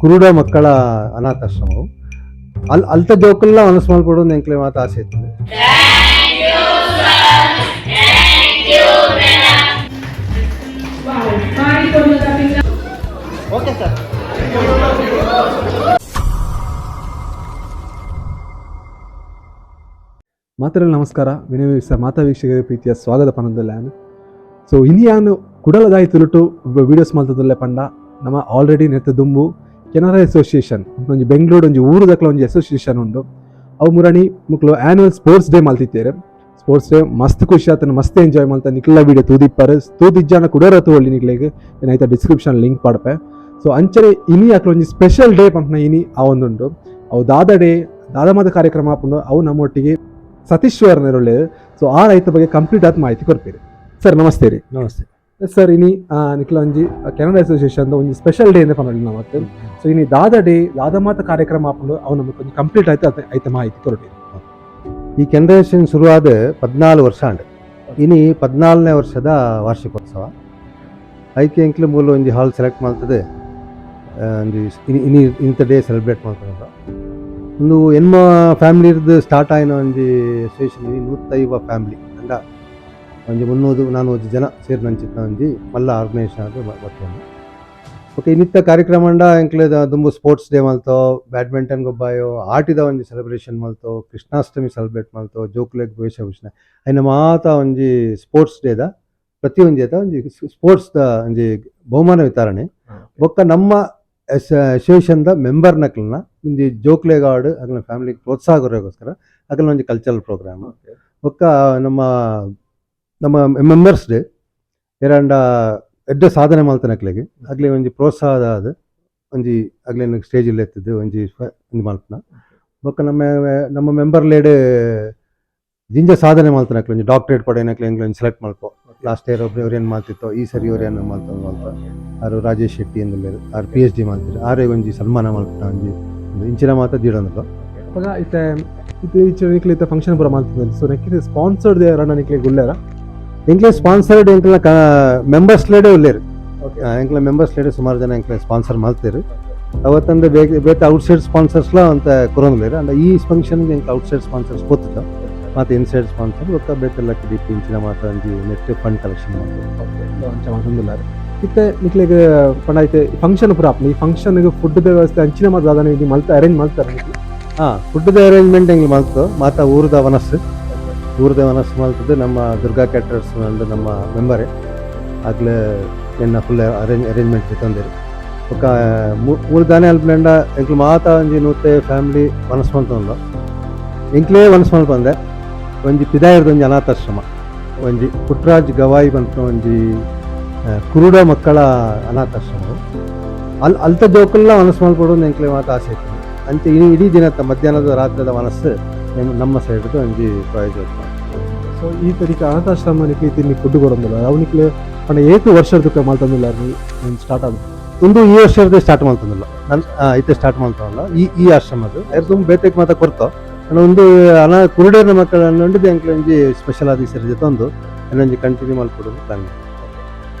ಕುರುಡ ಮಕ್ಕಳ ಅನಾಥಾಶ್ರಮವು. ಅಲ್ಲಿ ಅಲ್ತ ಜೋಕಲ್ಲ ಮನಸ್ಸು ಮಾಡಿಕೊಡು ಎಂಕ್ಲೆ ಮಾತು ಆಸೆ ಇತ್ತು. ಓಕೆ ಸರ್ ಮಾತರಲ್ಲಿ ನಮಸ್ಕಾರ. ವಿನಯವಿಸ ಮಾತಾ ವೀಕ್ಷಕರ ಪ್ರೀತಿಯ ಸ್ವಾಗತ ಪನದಲ್ಲಾನು ಸೊ ಇನಿಯಾನು ಕುಡಲದಾಯಿ ತುಲುಟು ವಿಡಿಯೋಸ್ ಮಾಲ್ತದಲ್ಲೇ ಪಂಡ. ನಮ್ಮ ಆಲ್ರೆಡಿ ನೆತ್ತ ದುಂಬು ಕೆನರಾ ಅಸೋಸಿಯೇಷನ್ ಒಂಜಿ ಬೆಂಗಳೂರು ಒಂಜಿ ಊರು ದಕ್ಲ ಒಂಜಿ ಅಸೋಸಿಯೇಷನ್ ಉಂಡು. ಅವು ಮುರಣಿ ಮುಕ್ಲು ಆ್ಯನ್ಯುವಲ್ ಸ್ಪೋರ್ಟ್ಸ್ ಡೇ ಮಲ್ತಿತ್ತೇರು. ಸ್ಪೋರ್ಟ್ಸ್ ಡೇ ಮಸ್ತ್ ಖುಷಿ ಆತನ, ಮಸ್ತ್ ಎಂಜಾಯ್ ಮಾಡ್ತಾ ನಿಕ್ಲ ವಿಡಿಯೋ ತೂದಿಪ್ಪಾರೆ. ತೂದಿಜ್ಜಾನ ಕೂಡ ತೋಳಿ ನಿಕ್ಲೆಗ್. ಏನಾಯ್ತಾ ಡಿಸ್ಕ್ರಿಪ್ಷನ್ ಲಿಂಕ್ ಪಾಡ್ಪೆ. ಸೊ ಅಂಚನೆ ಇನಿ ಅಕ್ಲ ಒಂಜಿ ಸ್ಪೆಷಲ್ ಡೇ ಪಂಪ್ನ ಇನಿ ಆ ಒಂದುಂಡು. ಅವು ದಾದ ಡೇ ದಾದಮಾದ ಕಾರ್ಯಕ್ರಮ ಹಾಕೊಂಡು ಅವು ನಮ್ಮೊಟ್ಟಿಗೆ ಸತೀಶ್ವರ್ನ ನೆರೊಳ್ಳೆ ಸೊ ಆ ರೈತ ಬಗ್ಗೆ ಕಂಪ್ಲೀಟ್ ಆದ ಮಾಹಿತಿ ಕೊಡ್ತೀರಿ ಸರ್, ನಮಸ್ತೆ ರೀ. ನಮಸ್ತೆ. ಸರ್ ಇನಿ ಒಂಜಿ ಕೆನಡಾ ಅಸೋಸಿಯೇಷನ್ ಒಂಜಿ ಸ್ಪೆಷಲ್ ಡೇ ಅಂತ ಪನ್ನೋಡಿ ನಾವು ಸೊ ಇನಿ ದಾದ ಡೇ ದಾದ ಮಾತ ಕಾರ್ಯಕ್ರಮ ಹಾಕೊಂಡು ಅವು ನಮಗೆ ಕೊಂಚ ಕಂಪ್ಲೀಟ್ ಆಯ್ತು ಆಯ್ತು ಮಾಹಿತಿ ಕೊರಟಿ ಈ ಕೆನರೇಷನ್ ಶುರುವಾದ ಪದ್ನಾಲು ವರ್ಷ ಅಂಡ್ ಇನಿ ಪದ್ನಾಲ್ನೇ ವರ್ಷದ ವಾರ್ಷಿಕೋತ್ಸವ ಐಕೆ ಎಂಕ್ಲು ಮೂಲ ಒಂಜಿ ಹಾಲ್ ಸೆಲೆಕ್ಟ್ ಮಾಡ್ತದೆ ಒಂಜಿ ಇನಿ ಇಂಥ ಡೇ ಸೆಲೆಬ್ರೇಟ್ ಮಾಡ್ತಾರೆ ಒಂದು ಎನ್ಮ ಫ್ಯಾಮಿಲಿ ಇರ್ದು ಸ್ಟಾರ್ಟ್ ಆಯ್ನ ಒಂಜಿ ಅಸೋಸಿಯೇಷನ್ ಇನಿ ನೂತೈವ ಫ್ಯಾಮಿಲಿ ಒಂಜಿ ಮುನ್ನೂರು ನಾನೂರು ಜನ ಸೇರಿ ನಂಚಿತ್ತ ಒಂಜಿ ಮಲ್ಲ ಆರ್ಗನೈಸೇಷನ್ ಅದು ಬರ್ತೇನೆ. ಓಕೆ ಇನ್ನಿತ್ತ ಕಾರ್ಯಕ್ರಮ ಅಂಡ ಎಂಕ್ಲೆ ದುಂಬು ಸ್ಪೋರ್ಟ್ಸ್ ಡೇ ಮಲ್ತೋ ಬ್ಯಾಡ್ಮಿಂಟನ್ ಗೊಬ್ಬಾಯೋ ಆಟಿದ ಒಂಜಿ ಸೆಲೆಬ್ರೇಷನ್ ಮಲ್ತೋ ಕೃಷ್ಣಾಷ್ಟಮಿ ಸೆಲೆಬ್ರೇಟ್ ಮಲ್ತೋ ಜೋಕುಲೆಗ್ ವೇಷಭೂಷಣ ಐನ ಮಾತ ಒಂಜಿ ಸ್ಪೋರ್ಟ್ಸ್ ಡೇದ ಪ್ರತಿ ಒಂಜಿ ಒಂಜಿ ಸ್ಪೋರ್ಟ್ಸ್ ದ ಒಂಜಿ ಬಹುಮಾನ ವಿತರಣೆ. ಬೊಕ್ಕ ನಮ್ಮ ಅಸೋಸಿಯೇಷನ್ದ ಮೆಂಬರ್ ನಕ್ಲನ್ನ ಒಂಜಿ ಜೋಕ್ಲೆಗ್ ಆಡ್ ಅಗ್ಲ ಫ್ಯಾಮಿಲಿಗೆ ಪ್ರೋತ್ಸಾಹ ಕೊರೋಗೋಸ್ಕರ ಅಗ್ಲ ಒಂಜಿ ಕಲ್ಚರಲ್ ಪ್ರೋಗ್ರಾಮ್ ಬೊಕ್ಕ ನಮ್ಮ ನಮ್ಮ ಮೆಂಬರ್ಸ್ ಡೇ ಎರಡ ಎದ್ದ ಸಾಧನೆ ಮಲ್ತನಕ್ಲೆಗೆ ಅಗ್ಲಿ ಒಂಜಿ ಪ್ರೋತ್ಸಾಹದ ಅದು, ಒಂಜಿ ಅಗ್ಲೇನು ಸ್ಟೇಜ್ ಎತ್ತಿದ್ದು, ಒಂಜಿ ಒಂಜಿ ಮಲ್ಪನ ಬೊಕ್ಕ ನಮ್ಮ ನಮ್ಮ ಮೆಂಬರ್ ಲೇಡ್ ಜಿಂಜ ಸಾಧನೆ ಮಲ್ತನಕ್ಲೆ ಒಂಜಿ ಡಾಕ್ಟರೇಟ್ ಪಡೆಯನಕ್ಲೆ ಎಂಗ್ಲ ಒಂದು ಸೆಲೆಕ್ಟ್ ಮಾಡ್ಕೊ. ಲಾಸ್ಟ್ ಇಯರ್ ಒಬ್ರು ಇವ್ರೇನು ಮಾಡ್ತಿತ್ತೋ, ಈ ಸರಿ ಇವ್ರೇನು ಮಾಡ್ತಾರೆ ಮಲ್ಪ ಆರು ರಾಜೇಶ್ ಶೆಟ್ಟಿ ಎಂದುಲ್ಲೇರು ಆರು ಪಿ ಎಚ್ ಡಿ ಮಾಡ್ತಾರೆ ಆರೇ ಒಂಜಿ ಸನ್ಮಾನ ಮಲ್ಪನ ಒಂಜಿ ಇಂಚಿನ ಮಾತ ದೀಡೊಂದು ಇತ್ತೆ ಇದು ಈಚೆ ವೀಕ್ಲಿ ಇತ್ತ ಫಂಕ್ಷನ್ ಪೂರ ಮಾಡ್ತಿದ್ದೆ. ಸೊ ನೆಕ್ಕಿದ ಸ್ಪಾನ್ಸರ್ಡ್ ರಣ್ಣ ನಿಕ್ಲೆ ಗುಲ್ಲೇರ? ಎಂಕ್ಲೆ ಸ್ಪಾನ್ಸರ್ಡ್ ಎಂಕ್ಲ ಮೆಂಬರ್ಸ್ ಲೇಡೇ ಉಲ್ಲೇರು. ಎಂಕ್ಲ ಮೆಂಬರ್ಸ್ ಲೇಡೆ ಸುಮಾರು ಜನ ಎಂಕ್ಲೆ ಸ್ಪಾನ್ಸರ್ ಮಾಡ್ತೀರಿ. ಅವತ್ತಂದು ಬೇಗ ಬೇತೆ ಔಟ್ಸೈಡ್ ಸ್ಪಾನ್ಸರ್ಸ್ಲ ಅಂತ ಕೊರೋನ್ಲೇರು ಅಂದ ಈ ಫಂಕ್ಷನ್ಗೆ ಎಂಕ್ಲ ಔಟ್ಸೈಡ್ ಸ್ಪಾನ್ಸರ್ಸ್ ಗೊತ್ತಿತ್ತು ಮತ್ತು ಇನ್ಸೈಡ್ ಸ್ಪಾನ್ಸರ್ ಒಕ್ಕ ಬೇತೆಲ್ಲ ಕಿಡಿ ಪಿಂಚಿನ ಮಾತ್ರ ಅಂಜಿ ನೆಟ್ ಫಂಡ್ ಕಲೆಕ್ಷನ್ ಮಾಡ್ತಾರೆ. ಇತ್ತೆ ನಿಕ್ಲೆಗ್ ಪಂಡ ಐತೆ ಫಂಕ್ಷನ್ ಪೂರ ಈ ಫಂಕ್ಷನ್ಗೆ ಫುಡ್ ವ್ಯವಸ್ಥೆ ಅಂಚಿನ ಮಾತ್ರ ಅದನ್ನ ಇದು ಮಲ್ತ ಅರೇಂಜ್ ಮಾಡ್ತಾರೆ ಹಾಂ ಫುಡ್ದ ಅರೇಂಜ್ಮೆಂಟ್ ಹೆಂಗೆ ಮಾಡ್ತು ಮಾತಾ ಊರದ ವನಸ್ಸು. ಊರದ ವನಸ್ಸು ಮಾಡ್ತದೆ ನಮ್ಮ ದುರ್ಗಾ ಕ್ಯಾಟ್ರರ್ಸ್ ಒಂದು ನಮ್ಮ ಮೆಂಬರೇ. ಆಗಲೇ ನಿನ್ನ ಫುಲ್ ಅರೇಂಜ್ ಅರೇಂಜ್ಮೆಂಟ್ ತಂದಿರಿ ಮೂರು ದಾನೆ ಅಲ್ಪಂಡ ಎಂಕ್ಲು ಮಾತ ಒಂಜಿ ನೂತೆ, ಫ್ಯಾಮಿಲಿ ಒಂದು. ಎಂಕ್ಲೇ ಮನಸ್ಮಂತ ಮಲ್ಪ ಬಂದೆ. ಒಂಜಿ ಪಿದಾಯರ್ದ ಒಂಜಿ ಅನಾಥಾಶ್ರಮ. ಒಂಜಿ ಪುಟ್ರಾಜ್ ಗವಾಯಿ ಬಂತ, ಒಂಜಿ ಕುರುಡ ಮಕ್ಕಳ ಅನಾಥಾಶ್ರಮ. ಅಲ್ಲಿ ಅಲ್ತ ಜೋಕಲ್ಲ ಮನಸ್ಸು ಎಂಕ್ಲೇ ಎಂಕ್ಲೆ ಮಾತ ಆಸೆ ಇತ್ತು. ಅಂತ ಇಡೀ ದಿನದ ಮಧ್ಯಾಹ್ನದ ರಾತ್ರಿದ ಮನಸ್ಸು ನಮ್ಮ- ಸೈಡ್ ಸೈಡ್ದು ಒಂಜಿ ಪ್ರಯೋಜನ ಸೊ ಈ ತರೀಕ ಅನಾಥಾಶ್ರಮ ನಿಕ್ಲೆ ತಿನ್ನಿ ಫುಡ್ ಕೊಡೋದಿಲ್ಲ. ಅವು ನಿಕ್ಲೆ ಪಂಡ ಏತು ವರ್ಷದ ಮಲ್ತಂದಿಲ್ಲ ಸ್ಟಾರ್ಟ್ ಆದ ಒಂದು ಈ ವರ್ಷದ ಸ್ಟಾರ್ಟ್ ಮಾಡ್ತಂದಿಲ್ಲ ನನ್ ಐತೆ ಸ್ಟಾರ್ಟ್ ಮಾಡ್ತಾವಲ್ಲ ಈ ಈ ಆಶ್ರಮದು ಅದು. ತುಂಬ ಬೇತೆ ಮಾತ ಕೊಡ್ತಾವ ನಾನು ಒಂದು ಅನ ಕುರುಡೇರ ಮಕ್ಕಳನ್ನು ನೋಡಿದ್ದೆ ಅಂಕಲ್ ಒಂಜಿ ಸ್ಪೆಷಲ್ ಆದ ಸರಿ ಜೊತೆ ಒಂದು. ಇನ್ನೊಂಜಿ ಕಂಟಿನ್ಯೂ ಮಾಡ್ಕೊಡೋದು ಪ್ಲಾನ್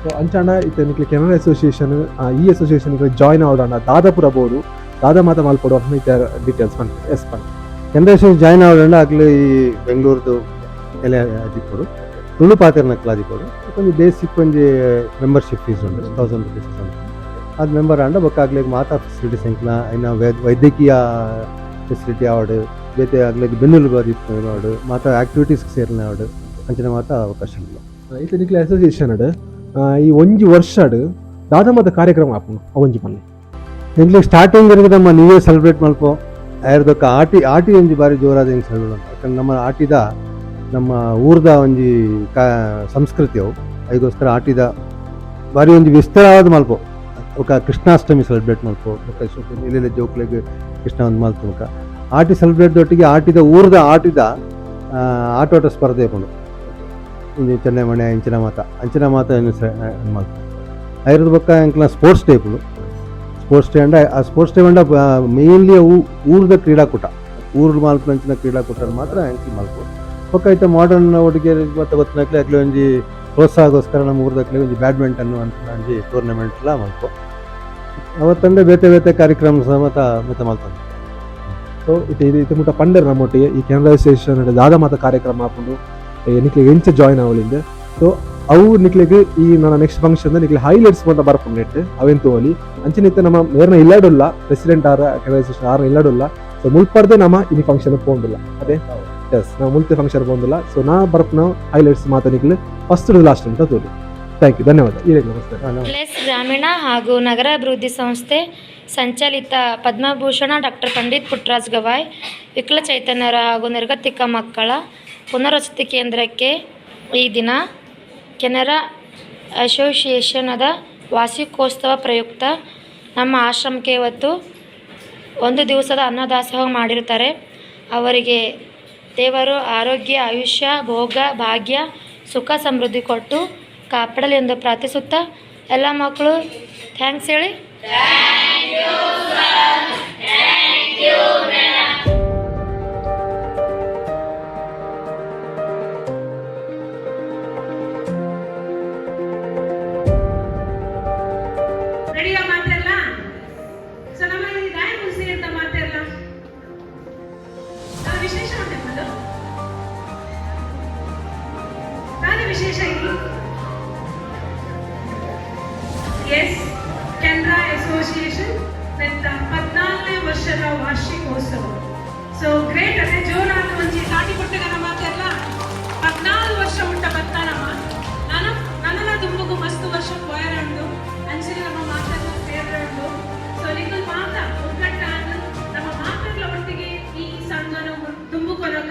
ಸೊ ಅಂಚಾಣ ಇತ್ತೆ ಕೆನರಾ ಅಸೋಸಿಯೇಷನ್ ಈ ಅಸೋಸಿಯೇಷನ್ ಜಾಯ್ನ್ ಆಗೋಣ ದಾದಾಪುರ ಬೋಡು ದಾದಾ ಮಾತ ಮಾಡ್ಕೊಡೋ ಅಂತ ಡೀಟೇಲ್ಸ್ ಎಸ್ ಬಂತು. ಜನರೇಷನ್ ಜಾಯ್ನ್ ಆಗೋಣ ಆಗಲಿ ಈ ಬೆಂಗಳೂರದು ಎಲೆ ಅದಿಕೊಡು ತುಳು ಪಾತಿರ ನಕ್ಲ ಅದಿಕೊಡು ಒಂದು ಬೇಸಿಕ್ ಒಂದು ಮೆಂಬರ್ಶಿಪ್ ಫೀಸ್ ಉಂಟು ತೌಸಂಡ್ ರುಪೀಸ್ ಅದು ಮೆಂಬರ್ ಅಂಡ ಬೊಕ್ಕ ಆಗ್ಲಿಗೆ ಮಾತಾ ಫೆಸಿಲಿಟೀಸ್ ಎಂಕ್ಲ ಇನ್ನು ವೈದ್ ವೈದ್ಯಕೀಯ ಫೆಸಿಲಿಟಿ ಆವಡು ಬೇತೆ ಆಗ್ಲಿಗೆ ಬೆನ್ನುಲು ಬಾದಿತ್ತು ಆವಡು ಮಾತಾ ಆಕ್ಟಿವಿಟೀಸ್ ಸೇರಿನ ಆವಡು ಅಂಚಿನ ಮಾತ ಅವಕಾಶ ಇಲ್ಲ ಇದು ನಿಕ್ಲೆ ಅಸೋಸಿಯೇಷನ್ ಅಡ್. ಈ ಒಂಜಿ ವರ್ಷ ಅಡ್ ದಾದ ಮಾತ ಕಾರ್ಯಕ್ರಮ ಆಪುನು ಅವಂಜಿ ಪನ್ನೆ ಇಂಗ್ಲೀಷ್ ಸ್ಟಾರ್ಟಿಂಗ್ ಇರೋದು ನಮ್ಮ ನೀವೇ ಸೆಲೆಬ್ರೇಟ್ ಮಲ್ಪೋ ಆಯ್ರದಕ್ಕ ಆಟಿ ಆಟಿ ಒಂಜಿ ಬಾರಿ ಜೋರಾದ ಹೆಂಗೆ ಸಣ್ಣ ಯಾಕಂದ್ರೆ ನಮ್ಮ ಆಟಿದ, ನಮ್ಮ ಊರ್ದ ಒಂಜಿ ಕಾ, ಸಂಸ್ಕೃತಿ ಅವು. ಅದಕ್ಕೋಸ್ಕರ ಆಟಿದ ಬಾರಿ ಒಂದು ವಿಸ್ತಾರವಾದ ಮಲ್ಪು. ಒಕ್ಕ ಕೃಷ್ಣಾಷ್ಟಮಿ ಸೆಲೆಬ್ರೇಟ್ ಮಲ್ಪು. ಇಲ್ಲೆಲ್ಲ ಜೋಕ್ಲೆಗ್ ಕೃಷ್ಣ ಒಂದು ಮುಖ ಆಟಿ ಸೆಲೆಬ್ರೇಟ್ ಒಟ್ಟಿಗೆ ಆಟಿದ, ಊರ್ದ ಆಟಿದ ಆಟೋಟ ಸ್ಪರ್ಧೆ ಕೊಂಡು ಇಂಜಿ ಚೆನ್ನೈ ಮಣೆ ಅಂಚನ ಮಾತ ಅಂಚನ ಮಾತ ಮಲ್ತು ಆಯುರ್ದ ಪಕ್ಕ ಎಂಕ್ಲ ಸ್ಪೋರ್ಟ್ಸ್ ಡೇಗಳು ಸ್ಪೋರ್ಟ್ಸ್ ಡೇ ಅಂಡ ಆ ಸ್ಪೋರ್ಟ್ಸ್ ಡೇ ಅಂಡ ಮೇನ್ಲಿ ಊರದ ಕ್ರೀಡಾಕೂಟ. ಊರು ಮಾಲ್ಪಂಚಿನ ಕ್ರೀಡಾಕೂಟ ಮಾತ್ರ ಆ್ಯಂಕಿ ಮಲ್ಪು ಪಕ್ಕ ಐತೆ ಮಾಡರ್ನ್ ಹುಡುಗಿ ಮತ್ತೆ ಗೊತ್ತಿನಕ್ಲೆ ಅಲ್ಲಿ ಒಂಜಿ ಪ್ರೋತ್ಸಾಹಗೋಸ್ಕರ ನಮ್ಮ ಊರದಕ್ಲೆ ಒಂಜಿ ಬ್ಯಾಡ್ಮಿಂಟನ್ ಅಂತ ಒಂಜಿ ಟೂರ್ನಮೆಂಟ್ ಎಲ್ಲ ಅವತ್ತಂದೆ ಬೇತೆ ಬೇತೆ ಕಾರ್ಯಕ್ರಮ ಸಮೇತ, ಮತ್ತೆ ಮಾಡ್ತಾರೆ ಸೊ ಇದು ಇದು ಇದು ಮುಟ್ಟ ಪಂಡರ್ ನಮ್ಮೊಟ್ಟಿಗೆ ಈ ಕೆನರಾ ಅಸೋಸಿಯೇಷನ್ ದಾದ ಮಾತ ಕಾರ್ಯಕ್ರಮ ಹಾಕೊಂಡು ನಿಕ್ಲಿಗೆ ಎಂಚ ಜಾಯ್ನ್ ಅವಳಿಂದ ಸೊ ಅವು ನಿಕ್ಲಿಗೆ ಈ ನನ್ನ ನೆಕ್ಸ್ಟ್ ಫಂಕ್ಷನ್ ನಿಕ್ಲಿ ಹೈಲೈಟ್ಸ್ ಅಂತ ಬರ್ಕೊಂಡು ನೆಟ್ ಅವೆನ್ ತೋಲಿ ಅಂಚಿನಿತ್ತ ನಮ್ಮ ಮೇರ್ನ ಇಲ್ಲಾಡುಲ್ಲ. ಪ್ರೆಸಿಡೆಂಟ್ ಆರ ಅಸೋಸಿಯೇಷನ್ ಆರ ಇಲ್ಲಾಡುಲ್ಲ. ಸೊ ಮುಲ್ಪರ್ದೆ ನಮ್ಮ ಇನಿ ಫಂಕ್ಷನ್ ಪೋಂದಿಲ್ಲ. ಅದೇ? ಎಸ್ ನಾವು ಮುಲ್ತೆ ಫಂಕ್ಷನ್ ಪೋಂದಿಲ್ಲ. ಸೊ ನಾ ಬರ್ಪನ ಹೈಲೈಟ್ಸ್ ಮಾತ ನಿಕ್ಲಿ ಫಸ್ಟ್ ಲಾಸ್ಟ್ ಅಂತ ತೋಲಿ ಥ್ಯಾಂಕ್ ಯು ಧನ್ಯವಾದ. ಈ ನಮಸ್ತೆ. ಪ್ಲಸ್ ಗ್ರಾಮೀಣ ಹಾಗೂ ನಗರ ಅಭಿವೃದ್ಧಿ ಸಂಸ್ಥೆ ಸಂಚಾಲಿತ ಪದ್ಮಭೂಷಣ ಡಾಕ್ಟರ್ ಪಂಡಿತ್ ಪುಟ್ರಾಜ್ ಗವಾಯ್ ವಿಕಲಚೈತನ್ಯರ ಹಾಗೂ ನಿರ್ಗತಿಕ ಮಕ್ಕಳ ಪುನರ್ವಸತಿ ಕೇಂದ್ರಕ್ಕೆ ಈ ದಿನ ಕೆನರಾ ಅಸೋಸಿಯೇಷನದ ವಾರ್ಷಿಕೋತ್ಸವ ಪ್ರಯುಕ್ತ ನಮ್ಮ ಆಶ್ರಮಕ್ಕೆ ಇವತ್ತು ಒಂದು ದಿವಸದ ಅನ್ನದಾಸೋಹ ಮಾಡಿರ್ತಾರೆ ಅವರಿಗೆ ದೇವರು ಆರೋಗ್ಯ, ಆಯುಷ್ಯ, ಭೋಗ, ಭಾಗ್ಯ, ಸುಖ ಸಮೃದ್ಧಿ ಕೊಟ್ಟು ಕಾಪಾಡಲಿ ಎಂದು ಪ್ರಾರ್ಥಿಸುತ್ತಾ ಎಲ್ಲ ಮಕ್ಕಳು ಥ್ಯಾಂಕ್ಸ್ ಹೇಳಿ. ಬೇಟನೆ ಜೋರಾಗಿ ಒಂಚಿ ನಾಟಿ ಕೊಟ್ಟಗನ ಮಾತೆಲ್ಲ ಪದ್ನಾಲ್ಕು ವರ್ಷ ಉಂಟ ಬತ್ತಾನಮ್ಮ ನಾನು ನನ್ನನ ತುಂಬಗು ಮಸ್ತು ವರ್ಷ ಪೋಯರಂಡು ಅಂಚಿನ ನಮ್ಮ ಮಾತೆಲ್ಲ ಸೇರಂಡು ಸೊ ನಿಂದು ಮಾತ ಒಗ್ಗಟ್ಟ ನಮ್ಮ ಮಾತೆಲ್ಲ ಒಟ್ಟಿಗೆ ಈ ಸಂಧಾನ ತುಂಬು ಕೊರಕ